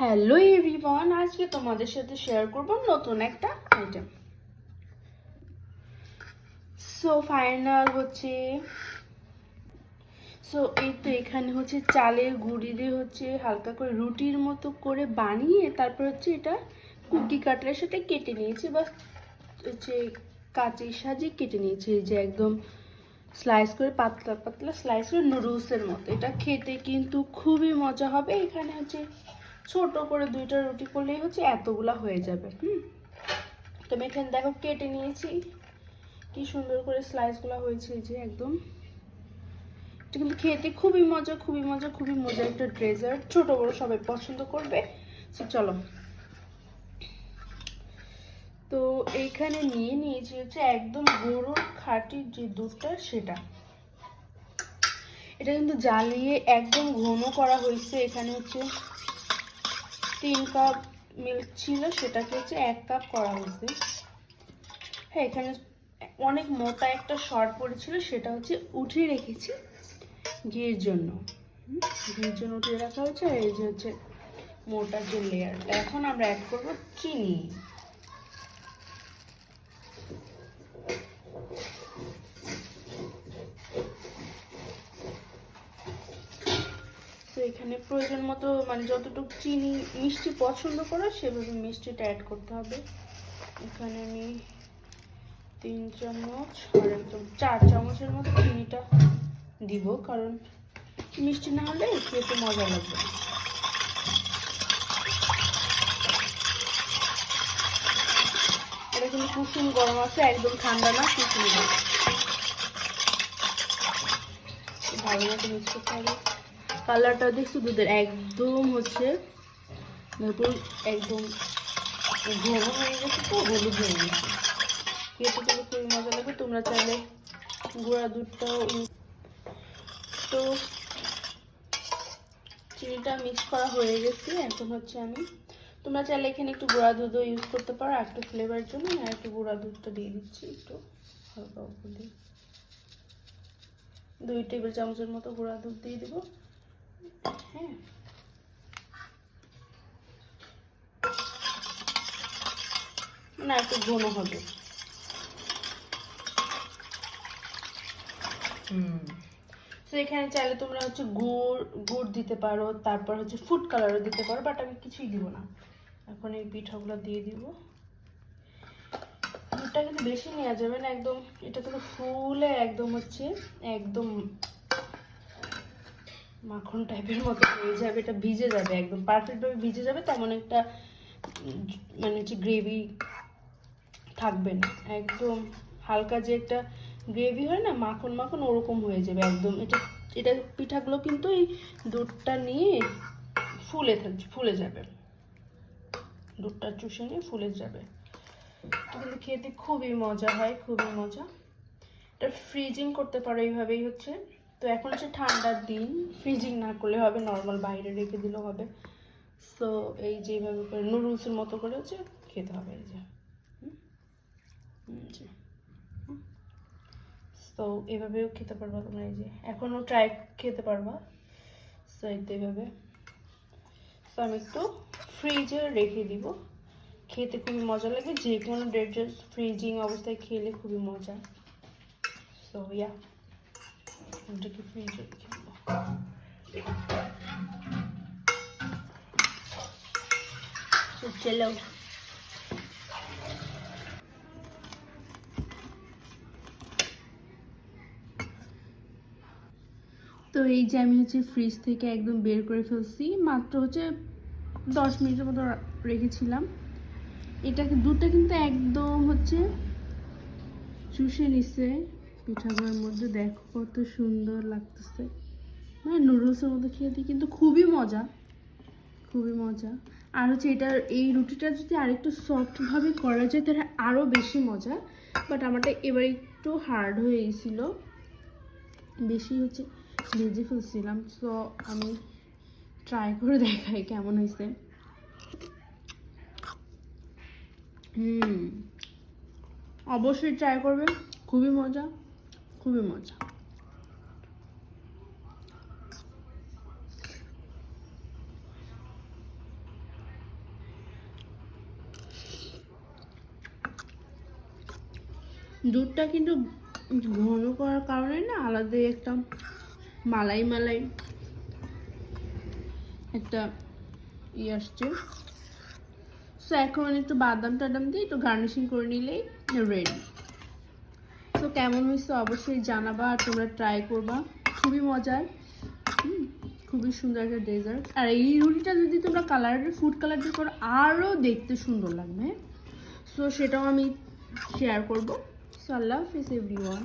Hello everyone, আজকে তোমাদের সাথে শেয়ার করব নতুন একটা আইটেম সো ফাইনাল হচ্ছে সো এই তো এখানে হচ্ছে চালের গুঁড়ি দিয়ে হচ্ছে হালকা করে রুটির মতো করে বানিয়ে তারপর হচ্ছে এটা কুকি কাটারের সাথে কেটে নিয়েছি বা হচ্ছে কাঁচের সাজে কেটে নিয়েছি। যে একদম স্লাইস করে পাতলা পাতলা স্লাইস করে নুডলসের মতো। এটা খেতে কিন্তু খুবই মজা হবে। এখানে হচ্ছে ছোট করে দুইটা রুটি করলেই হচ্ছে এতগুলা হয়ে যাবে, হুম? তো আমি এখানে দেখো কেটে নিয়েছি। কি সুন্দর করে স্লাইসগুলো হয়েছে যে একদম। এটা কিন্তু খেতে খুবই মজা খুবই মজা খুবই মজা একটা ড্রেজার্ট ছোট বড় সবাই পছন্দ করবে। তো চলো। তো এইখানে নিয়ে নিয়েছি হচ্ছে একদম গরুর খাঁটির যে দুধটা সেটা। এটা কিন্তু জ্বালিয়ে একদম ঘন করা হয়েছে। এখানে হচ্ছে তিন কাপ মিল্ক ছিল, সেটাকে হচ্ছে এক কাপ করা হয়েছে হ্যাঁ এখানে অনেক মোটা একটা শর্ট পড়েছিল, সেটা হচ্ছে উঠিয়ে রেখেছি ঘিয়ের জন্য। ঘিয়ের জন্য উঠিয়ে রাখা হয়েছে আর এই যে হচ্ছে মোটা যে লেয়ারটা এখন আমরা অ্যাড করব চিনি তো এখানে প্রয়োজন মতো মানে যতটুকু চিনি, মিষ্টি পছন্দ করো, সেভাবে মিষ্টিটা অ্যাড করতে হবে। এখানে আমি তিন চামচ, আর একদম চার চামচের মতো চিনিটা দিব, কারণ মিষ্টি না হলে খেতে মজা লাগবে। এটা কিন্তু কুসুম গরম আছে, একদম ঠান্ডা না, কুসুম গরম। ভালো মতো মিক্স করতে কালারটা দেখছ? দুধের একদম হচ্ছে নতুন একদম ঘন হয়ে গেছে তো, হলুদ হয়ে গেছে। খেতে কিন্তু খুবই মজা লাগে। তোমরা চাইলে গুঁড়া দুধটাও তো চিনিটা মিক্স করা হয়ে গেছে। এখন হচ্ছে আমি তোমরা চাইলে এখানে একটু গুঁড়া দুধও ইউজ করতে পারো একটু ফ্লেভার জন্য। আর একটু গুঁড়া দুধটা দিয়ে দিচ্ছি একটু হালকা দুই টেবিল চামচের মতো গুঁড়া দুধ দিয়ে দেবো। হ্যাঁ। না একটু ঘন হবে। তো এখানে চাইলে তোমরা হচ্ছে গুড় গুড় দিতে পারো তারপর হচ্ছে ফুড কালারও দিতে পারো বাট আমি কিছুই দিব না। এখন এই পিঠাগুলো দিয়ে দিব। দুধটা কিন্তু বেশি নেওয়া যাবে না একদম এটা থেকে ফুলে একদম হচ্ছে একদম মাখন টাইপের মতো হয়ে যাবে, এটা ভিজে যাবে একদম। পারফেক্টভাবে ভিজে যাবে, তেমন একটা মানে হচ্ছে গ্রেভি থাকবে না। একদম হালকা যে একটা গ্রেভি হয় না, মাখন মাখন ওরকম হয়ে যাবে একদম। এটা এটা পিঠাগুলো কিন্তু এই দুধটা নিয়ে ফুলে ফুলে যাবে। দুধটা চুষে নিয়ে ফুলে যাবে। কিন্তু খেতে খুবই মজা হয়, খুবই মজা। এটা ফ্রিজিং করতে পারো এইভাবেই হচ্ছে। তো এখন হচ্ছে ঠান্ডার দিন ফ্রিজিং না করলে হবে নর্মাল বাইরে রেখে দিলেও হবে। সো এই যে এইভাবে করে নুডলসের মতো করে হচ্ছে খেতে হবে, এই যে। তো এভাবেও খেতে পারবা তোমরা, এই যে। এখনও ট্রাই খেতে পারবা। সো এইভাবে সো আমি একটু ফ্রিজে রেখে দিব। খেতে খুবই মজা লাগে, যে কোনো ডেজার্ট ফ্রিজিং অবস্থায় খেলে খুবই মজা। সো ইয়া দিব তো এই যে আমি হচ্ছে ফ্রিজ থেকে একদম বের করে ফেলছি মাত্র হচ্ছে দশ মিনিটের মতো রেখেছিলাম। এটাকে দুধটা কিন্তু একদম হচ্ছে চুষে নিছে। পিঠাগুলোর মধ্যে দেখো কত সুন্দর লাগতেছে। মানে নুডলসের মতো খেতে কিন্তু খুবই মজা খুবই মজা। আর হচ্ছে এটার, এই রুটিটা যদি আরেকটু সফটভাবে করা যায়, তাহলে আরও বেশি মজা। বাট আমারটা এবার একটু হার্ড হয়ে গেছিল বেশি হচ্ছে ভেজে ফেলছিলাম। সো আমি ট্রাই করে দেখাই কেমন হয়েছে। হুম, অবশ্যই ট্রাই করবে। খুবই মজা। খুবই মজা। দুধটা কিন্তু ঘন করার কারণে না আলাদা একটা মালাই মালাই একটা ই আসছে। সো এখন একটু বাদাম টাদাম দিয়ে একটু গার্নিশিং করে নিলেই রেডি তো কেমন হয়েছে অবশ্যই জানাবা আর তোমরা ট্রাই করবা। খুবই মজার। খুবই সুন্দর একটা ডেজার্ট আর এই রুটিটা যদি তোমরা কালার ফুড কালার দিয়ে করো আরও দেখতে সুন্দর লাগবে। সো সেটাও আমি শেয়ার করব। সো আল্লাহ হাফিজ এভরিওয়ান